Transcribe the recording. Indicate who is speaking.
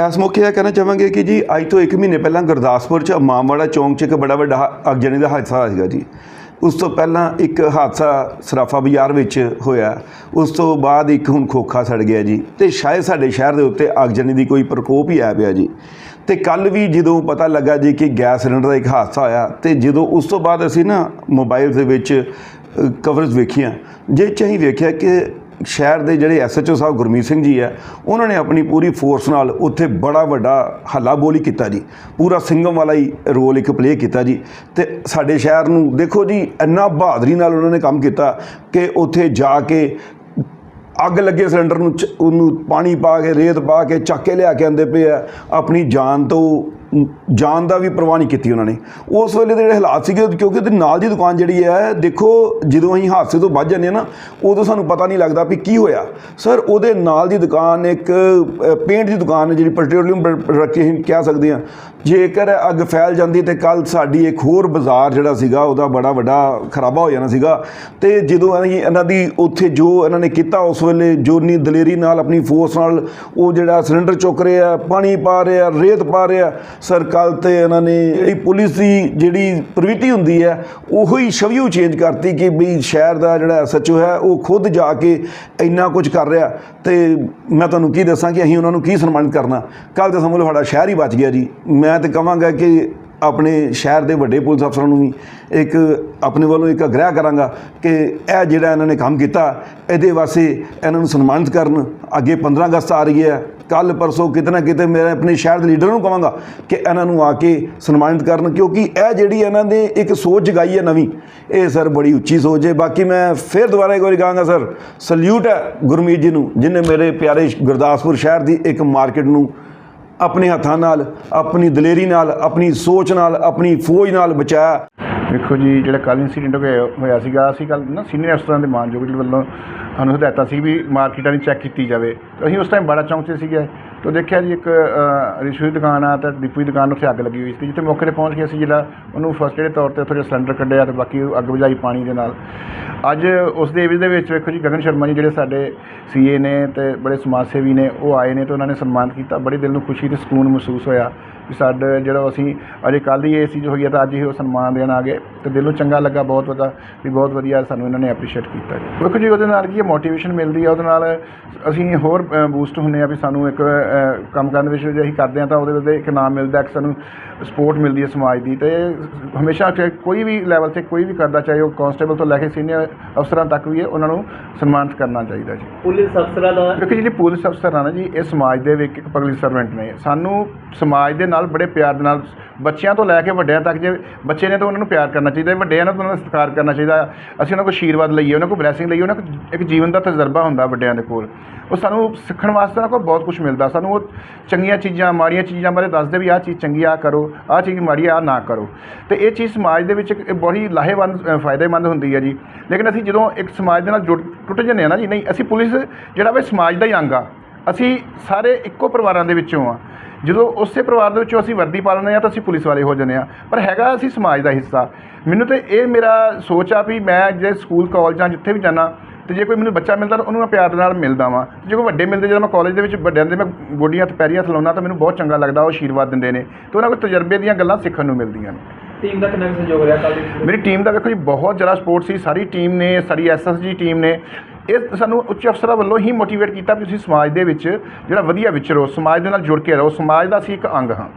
Speaker 1: ਇਸ ਮੌਕੇ ਇਹ ਕਹਿਣਾ ਚਾਹਾਂਗੇ ਕਿ ਜੀ, ਅੱਜ ਤੋਂ 1 ਮਹੀਨੇ ਪਹਿਲਾਂ ਗੁਰਦਾਸਪੁਰ ਚ ਇਮਾਮਵਾੜਾ ਚੌਂਕ 'ਚ ਇੱਕ ਬੜਾ ਵੱਡਾ ਹਾ- ਅਗਜਣੀ ਦਾ ਹਾਦਸਾ ਹੋਇਆ ਸੀਗਾ ਜੀ। ਉਸ ਤੋਂ ਪਹਿਲਾਂ ਇੱਕ ਹਾਦਸਾ ਸਰਾਫਾ ਬਾਜ਼ਾਰ ਵਿੱਚ ਹੋਇਆ। ਉਸ ਤੋਂ ਬਾਅਦ ਇੱਕ ਹੁਣ ਖੋਖਾ ਸੜ ਗਿਆ ਜੀ ਤੇ ਸ਼ਾਇਦ ਸਾਡੇ ਸ਼ਹਿਰ ਦੇ ਉੱਤੇ ਅਗਜਣੀ ਦੀ ਕੋਈ ਪ੍ਰਕੋਪ ਹੀ ਆ ਪਿਆ ਜੀ। ਤੇ ਕੱਲ ਵੀ ਜਦੋਂ ਪਤਾ ਲੱਗਾ ਜੀ ਕਿ ਗੈਸ ਸਿਲੰਡਰ ਦਾ ਇੱਕ ਹਾਦਸਾ ਹੋਇਆ ਤੇ ਜਦੋਂ ਉਸ ਤੋਂ ਬਾਅਦ ਅਸੀਂ ਨਾ ਮੋਬਾਈਲ ਦੇ ਵਿੱਚ ਕਵਰੇਜ ਵੇਖੀਆਂ। ਜੇ ਚ ਅਸੀਂ ਵੇਖਿਆ ਕਿ ਸ਼ਹਿਰ ਦੇ ਜਿਹੜੇ ਐਸਐਚਓ ਸਾਹਿਬ ਗੁਰਮੀਤ ਸਿੰਘ ਜੀ ਹੈ ਉਹਨਾਂ ਨੇ ਆਪਣੀ ਪੂਰੀ ਫੋਰਸ ਨਾਲ ਉੱਥੇ ਬੜਾ ਵੱਡਾ ਹੱਲਾ ਬੋਲੀ ਕੀਤਾ ਜੀ। ਪੂਰਾ ਸਿੰਘਮ ਵਾਲਾ ਹੀ ਰੋਲ ਇੱਕ ਪਲੇ ਕੀਤਾ ਜੀ। ਤੇ ਸਾਡੇ ਸ਼ਹਿਰ ਨੂੰ ਦੇਖੋ ਜੀ, ਇੰਨਾ ਬਹਾਦਰੀ ਨਾਲ ਉਹਨਾਂ ਨੇ ਕੰਮ ਕੀਤਾ ਕਿ ਉੱਥੇ ਜਾ ਕੇ ਅੱਗ ਲੱਗੇ ਸਿਲੰਡਰ ਨੂੰ ਚ- ਉਹਨੂੰ ਪਾਣੀ ਪਾ ਕੇ, ਰੇਤ ਪਾ ਕੇ, ਚੱਕ ਕੇ ਲਿਆ ਕੇ ਆਂਦੇ ਪਏ ਆ। ਆਪਣੀ ਜਾਨ ਤੋਂ ਜਾਨ ਦਾ ਵੀ ਪਰਵਾਹ ਨਹੀਂ ਕੀਤੀ ਉਹਨਾਂ ਨੇ। ਉਸ ਵੇਲੇ ਦੇ ਜਿਹੜੇ ਹਾਲਾਤ ਸੀਗੇ, ਕਿਉਂਕਿ ਉਹਦੇ ਨਾਲ ਦੀ ਦੁਕਾਨ ਜਿਹੜੀ ਹੈ, ਦੇਖੋ, ਜਦੋਂ ਅਸੀਂ ਹਾਦਸੇ ਤੋਂ ਬਚ ਜਾਂਦੇ ਹਾਂ ਨਾ, ਉਦੋਂ ਸਾਨੂੰ ਪਤਾ ਨਹੀਂ ਲੱਗਦਾ ਵੀ ਕੀ ਹੋਇਆ। ਸਰ, ਉਹਦੇ ਨਾਲ ਦੀ ਦੁਕਾਨ ਇੱਕ ਪੇਂਟ ਦੀ ਦੁਕਾਨ ਹੈ, ਜਿਹੜੀ ਪੈਟਰੋਲੀਅਮ ਰੱਖੀ ਅਸੀਂ ਕਹਿ ਸਕਦੇ ਹਾਂ। ਜੇਕਰ ਅੱਗ ਫੈਲ ਜਾਂਦੀ ਤੇ ਕੱਲ ਸਾਡੀ ਇੱਕ ਹੋਰ ਬਾਜ਼ਾਰ ਜਿਹੜਾ ਸੀਗਾ, ਉਹਦਾ ਬੜਾ ਵੱਡਾ ਖਰਾਬਾ ਹੋ ਜਾਣਾ ਸੀਗਾ। ਤੇ ਜਦੋਂ ਅਸੀਂ ਇਹਨਾਂ ਦੀ ਉੱਥੇ ਜੋ ਇਹਨਾਂ ਨੇ ਕੀਤਾ, ਉਸ ਵੇਲੇ ਜੋ ਨੀ ਦਲੇਰੀ ਨਾਲ ਆਪਣੀ ਫੋਰਸ ਨਾਲ ਉਹ ਜਿਹੜਾ ਸਿਲੰਡਰ ਚੁੱਕ ਰਿਹਾ, ਪਾਣੀ ਪਾ ਰਿਹਾ, ਰੇਤ ਪਾ ਰਿਹਾ ਸਰ ਕੱਲ ਤੇ ਇਹਨਾਂ ਨੇ ਇਹ ਪੁਲਿਸ ਦੀ ਜਿਹੜੀ ਪ੍ਰਵਿਰਤੀ ਹੁੰਦੀ ਹੈ, ਉਹੋ ਹੀ ਛਵੀਓ ਚੇਂਜ ਕਰਤੀ ਕਿ ਵੀ ਸ਼ਹਿਰ ਦਾ ਜਿਹੜਾ ਐਸਐਚਓ ਹੈ, ਉਹ ਖੁਦ ਜਾ ਕੇ ਇੰਨਾ ਕੁਝ ਕਰ ਰਿਹਾ। ਤੇ ਮੈਂ ਤੁਹਾਨੂੰ ਕੀ ਦੱਸਾਂ ਕਿ ਅਸੀਂ ਉਹਨਾਂ ਨੂੰ ਕੀ ਸਨਮਾਨਿਤ ਕਰਨਾ। ਕੱਲ ਤੇ ਸਮਝ ਲਓ ਸਾਡਾ ਸ਼ਹਿਰ ਹੀ ਬਚ ਗਿਆ ਜੀ। ਮੈਂ ਤੇ ਕਹਾਂਗਾ ਕਿ ਆਪਣੇ ਸ਼ਹਿਰ ਦੇ ਵੱਡੇ ਪੁਲਿਸ ਅਫਸਰਾਂ ਨੂੰ ਵੀ ਇੱਕ ਆਪਣੇ ਵੱਲੋਂ ਇੱਕ ਅਗਰਾਹ ਕਰਾਂਗਾ ਕਿ ਇਹ ਜਿਹੜਾ ਇਹਨਾਂ ਨੇ ਕੰਮ ਕੀਤਾ, ਇਹਦੇ ਵਾਸਤੇ ਇਹਨਾਂ ਨੂੰ ਸਨਮਾਨਿਤ ਕਰਨ। ਅੱਗੇ 15 ਅਗਸਤ ਆ ਰਹੀ ਹੈ। ਕੱਲ ਪਰਸੋਂ ਕਿਤੇ ਨਾ ਕਿਤੇ ਮੈਂ ਆਪਣੇ ਸ਼ਹਿਰ ਦੇ ਲੀਡਰ ਨੂੰ ਕਹਾਂਗਾ ਕਿ ਇਹਨਾਂ ਨੂੰ ਆ ਕੇ ਸਨਮਾਨਿਤ ਕਰਨ, ਕਿਉਂਕਿ ਇਹ ਜਿਹੜੀ ਇਹਨਾਂ ਨੇ ਇੱਕ ਸੋਚ ਜਗਾਈ ਹੈ ਨਵੀਂ, ਇਹ ਸਰ ਬੜੀ ਉੱਚੀ ਸੋਚ ਹੈ। ਬਾਕੀ ਮੈਂ ਫਿਰ ਦੁਬਾਰਾ ਇੱਕ ਵਾਰੀ ਕਹਾਂਗਾ ਸਰ, ਸਲੂਟ ਹੈ ਗੁਰਮੀਤ ਜੀ ਨੂੰ, ਜਿਨੇ ਮੇਰੇ ਪਿਆਰੇ ਗੁਰਦਾਸਪੁਰ ਸ਼ਹਿਰ ਦੀ ਇੱਕ ਮਾਰਕੀਟ ਨੂੰ ਆਪਣੇ ਹੱਥਾਂ ਨਾਲ, ਆਪਣੀ ਦਲੇਰੀ ਨਾਲ, ਆਪਣੀ ਸੋਚ ਨਾਲ, ਆਪਣੀ ਫੌਜ ਨਾਲ ਬਚਾਇਆ।
Speaker 2: ਦੇਖੋ ਜੀ, ਜਿਹੜਾ ਕੱਲ ਇਨਸੀਡੈਂਟ ਹੋਇਆ ਹੋਇਆ ਸੀਗਾ, ਅਸੀਂ ਕੱਲ ਨਾ ਸੀਨੀਅਰ ਅਫਸਰਾਂ ਦੇ ਮਾਨਯੋਗ ਜੀ ਵੱਲੋਂ ਸਾਨੂੰ ਹਦਾਇਤਾਂ ਸੀ ਵੀ ਮਾਰਕੀਟਾਂ ਦੀ ਚੈੱਕ ਕੀਤੀ ਜਾਵੇ। ਤੇ ਅਸੀਂ ਉਸ ਟਾਈਮ ਬੜਾ ਚੌਂਕ 'ਚ ਸੀਗੇ। ਤਾਂ ਦੇਖਿਆ ਜੀ, ਇੱਕ ਰਿਸ਼ੂ ਦੀ ਦੁਕਾਨ ਆ ਤੇ ਡਿਪੂ ਦੀ ਦੁਕਾਨ ਉੱਥੇ ਅੱਗ ਲੱਗੀ ਹੋਈ ਸੀ, ਜਿੱਥੇ ਮੌਕੇ ਤੇ ਪਹੁੰਚ ਕੇ ਅਸੀਂ ਜਿਹੜਾ ਉਹਨੂੰ ਫਸਟ ਏਡ ਤੌਰ ਤੇ ਉੱਥੇ ਜਿਹੜਾ ਸਿਲੰਡਰ ਕੱਢਿਆ ਤੇ ਬਾਕੀ ਉਹ ਅੱਗ ਬੁਝਾਈ ਪਾਣੀ ਦੇ ਨਾਲ। ਅੱਜ ਉਸ ਦੇ ਵਿੱਚ ਦੇ ਵਿੱਚ ਵੇਖੋ ਜੀ, ਗਗਨ ਸ਼ਰਮਾ ਜੀ ਜਿਹੜੇ ਸਾਡੇ ਸੀਏ ਨੇ ਤੇ ਬੜੇ ਸਮਾਜ ਸੇਵੀ ਨੇ, ਉਹ ਆਏ ਨੇ ਤੇ ਉਹਨਾਂ ਨੇ ਸਨਮਾਨਿਤ ਕੀਤਾ। ਬੜੇ ਦਿਲ ਨੂੰ ਖੁਸ਼ੀ ਤੇ ਸਕੂਨ ਮਹਿਸੂਸ ਹੋਇਆ। ਵੀ ਸਾਡੇ ਜਿਹੜਾ ਅਸੀਂ ਅਜੇ ਕੱਲ੍ਹ ਹੀ ਇਹ ਚੀਜ਼ ਹੋਈ ਹੈ ਤਾਂ ਅੱਜ ਹੀ ਉਹ ਸਨਮਾਨ ਦੇਣ ਆ ਗਏ। ਤੇ ਦਿਲੋਂ ਚੰਗਾ ਲੱਗਾ ਬਹੁਤ ਵਧੀਆ ਵੀ ਬਹੁਤ ਵਧੀਆ ਸਾਨੂੰ ਇਹਨਾਂ ਨੇ ਐਪਰੀਸ਼ੀਏਟ ਕੀਤਾ ਜੀ। ਵੇਖੋ ਜੀ ਉਹਦੇ ਨਾਲ ਕੀ ਹੈ ਮੋਟੀਵੇਸ਼ਨ ਮਿਲਦੀ ਹੈ ਉਹਦੇ ਨਾਲ ਅਸੀਂ ਹੋਰ ਬੂਸਟ ਹੁੰਨੇ ਆ ਵੀ ਸਾਨੂੰ ਇੱਕ ਕੰਮ ਕਰਨ ਵਿੱਚ ਜੇ ਅਸੀਂ ਕਰਦੇ ਹਾਂ ਤਾਂ ਉਹਦੇ ਵਿੱਚ ਇੱਕ ਨਾਮ ਮਿਲਦਾ ਇੱਕ ਸਾਨੂੰ ਸਪੋਰਟ ਮਿਲਦੀ ਹੈ ਸਮਾਜ ਦੀ। ਤੇ ਹਮੇਸ਼ਾ ਕੋਈ ਵੀ ਲੈਵਲ ਤੇ ਕੋਈ ਵੀ ਕਰਦਾ ਚਾਹੇ ਉਹ ਕਾਂਸਟੇਬਲ ਤੋਂ ਲੈ ਕੇ ਸੀਨੀਅਰ ਅਫਸਰਾਂ ਤੱਕ ਵੀ ਹੈ ਉਹਨਾਂ ਨੂੰ ਸਨਮਾਨਿਤ ਕਰਨਾ ਚਾਹੀਦਾ ਜੀ।
Speaker 3: ਪੁਲਿਸ ਅਫਸਰਾਂ ਦਾ
Speaker 2: ਦੇਖੋ ਜਿਹੜੇ ਪੁਲਿਸ ਅਫਸਰ ਆ ਨਾ ਜੀ ਇਹ ਸਮਾਜ ਦੇ ਵਿੱਚ ਇੱਕ ਪਬਲਿਕ ਸਰਵੈਂਟ ਨੇ। ਸਾਨੂੰ ਸਮਾਜ ਦੇ ਨਾਲ ਬੜੇ ਪਿਆਰ ਦੇ ਨਾਲ ਬੱਚਿਆਂ ਤੋਂ ਲੈ ਕੇ ਵੱਡਿਆਂ ਤੱਕ ਜੇ ਬੱਚੇ ਨੇ ਤਾਂ ਉਹਨਾਂ ਨੂੰ ਪਿਆਰ ਕਰਨਾ ਚਾਹੀਦਾ ਵੱਡਿਆਂ ਨੂੰ ਤਾਂ ਉਹਨਾਂ ਦਾ ਸਤਿਕਾਰ ਕਰਨਾ ਚਾਹੀਦਾ ਅਸੀਂ ਉਹਨਾਂ ਕੋਲ ਆਸ਼ੀਰਵਾਦ ਲਈਏ, ਉਹਨਾਂ ਕੋਲ ਬਲੇਸਿੰਗ ਲਈਏ, ਉਹਨਾਂ ਕੋਲ ਇੱਕ ਜੀਵਨ ਦਾ ਤਜਰਬਾ ਹੁੰਦਾ ਵੱਡਿਆਂ ਦੇ ਕੋਲ। ਉਹ ਸਾਨੂੰ ਸਿੱਖਣ ਵਾਸਤੇ ਉਹਨਾਂ ਕੋਲ ਬਹੁਤ ਕੁਝ ਮਿਲਦਾ। ਸਾਨੂੰ ਉਹ ਚੰਗੀਆਂ ਚੀਜ਼ਾਂ, ਮਾੜੀਆਂ ਚੀਜ਼ਾਂ ਬਾਰੇ ਦੱਸਦੇ ਵੀ ਆਹ ਚੀਜ਼ ਚੰਗੀ ਆ ਕਰੋ, ਆਹ ਚੀਜ਼ ਮਾੜੀ ਆ ਆਹ ਨਾ ਕਰੋ। ਤੇ ਇਹ ਚੀਜ਼ ਸਮਾਜ ਦੇ ਵਿੱਚ ਇੱਕ ਬਹੁਤ ਹੀ ਲਾਹੇਵੰਦ ਫਾਇਦੇਮੰਦ ਹੁੰਦੀ ਹੈ ਜੀ। ਲੇਕਿਨ ਅਸੀਂ ਜਦੋਂ ਇੱਕ ਸਮਾਜ ਦੇ ਨਾਲ ਜੁੜ, ਟੁੱਟ ਜਾਂਦੇ ਹਾਂ ਨਾ ਜੀ, ਨਹੀਂ, ਅਸੀਂ ਪੁਲਿਸ ਜਿਹੜਾ ਵਾ ਸਮਾਜ ਦਾ ਹੀ ਅੰਗ ਆ, ਅਸੀਂ ਸਾਰੇ ਇੱਕੋ ਪਰਿਵਾਰਾਂ ਦੇ ਵਿੱਚੋਂ ਆ। ਜਦੋਂ ਉਸੇ ਪਰਿਵਾਰ ਦੇ ਵਿੱਚੋਂ ਅਸੀਂ ਵਰਦੀ ਪਾ ਲੈਂਦੇ ਆ ਤਾਂ ਅਸੀਂ ਪੁਲਿਸ ਵਾਲੇ ਹੋ ਜਾਂਦੇ ਆ ਪਰ ਹੈਗਾ ਅਸੀਂ ਸਮਾਜ ਦਾ ਹਿੱਸਾ। ਮੈਨੂੰ ਤੇ ਇਹ ਮੇਰਾ ਸੋਚ ਆ ਵੀ ਮੈਂ ਜੇ ਸਕੂਲ ਕਾਲਜਾਂ ਜਿੱਥੇ ਵੀ ਜਾਣਾ ਤੇ ਜੇ ਕੋਈ ਮੈਨੂੰ ਬੱਚਾ ਮਿਲਦਾ ਤਾਂ ਉਹਨੂੰ ਮੈਂ ਪਿਆਰ ਨਾਲ ਮਿਲਦਾ ਵਾਂ। ਜੇ ਕੋਈ ਵੱਡੇ ਮਿਲਦੇ ਜਦੋਂ ਮੈਂ ਕਾਲਜ ਦੇ ਵਿੱਚ ਵੱਡਿਆਂ ਦੇ ਮੈਂ ਗੋਡੀਆਂ ਤੇ ਪੈਰੀਆਂ ਥਲਾਉਣਾ ਤਾਂ ਮੈਨੂੰ ਬਹੁਤ ਚੰਗਾ ਲੱਗਦਾ ਉਹ ਆਸ਼ੀਰਵਾਦ ਦਿੰਦੇ ਨੇ। ਤੇ ਉਹਨਾਂ ਕੋਲ ਤਜਰਬੇ ਦੀਆਂ ਗੱਲਾਂ ਸਿੱਖਣ ਨੂੰ ਮਿਲਦੀਆਂ ਨੇ।
Speaker 3: ਟੀਮ ਦਾ ਕਿੰਨਾ ਸਹਿਯੋਗ ਰਿਹਾ ਕੱਲ
Speaker 2: ਮੇਰੀ ਟੀਮ ਦਾ ਵੇਖੋ ਜੀ ਬਹੁਤ ਜ਼ਿਆਦਾ ਸਪੋਰਟ ਸੀ। ਸਾਰੀ ਟੀਮ ਨੇ ਸਾਡੀ ਐਸਐਸਜੀ ਟੀਮ ਨੇ। ਇਹ ਸਾਨੂੰ ਉੱਚ ਅਫਸਰਾਂ ਵੱਲੋਂ ਹੀ ਮੋਟੀਵੇਟ ਕੀਤਾ ਵੀ ਤੁਸੀਂ ਸਮਾਜ ਦੇ ਵਿੱਚ ਜਿਹੜਾ ਵਧੀਆ ਵਿਚਰੋ ਸਮਾਜ ਦੇ ਨਾਲ ਜੁੜ ਕੇ ਰਹੋ, ਸਮਾਜ ਦਾ ਅਸੀਂ ਇੱਕ ਅੰਗ ਹਾਂ।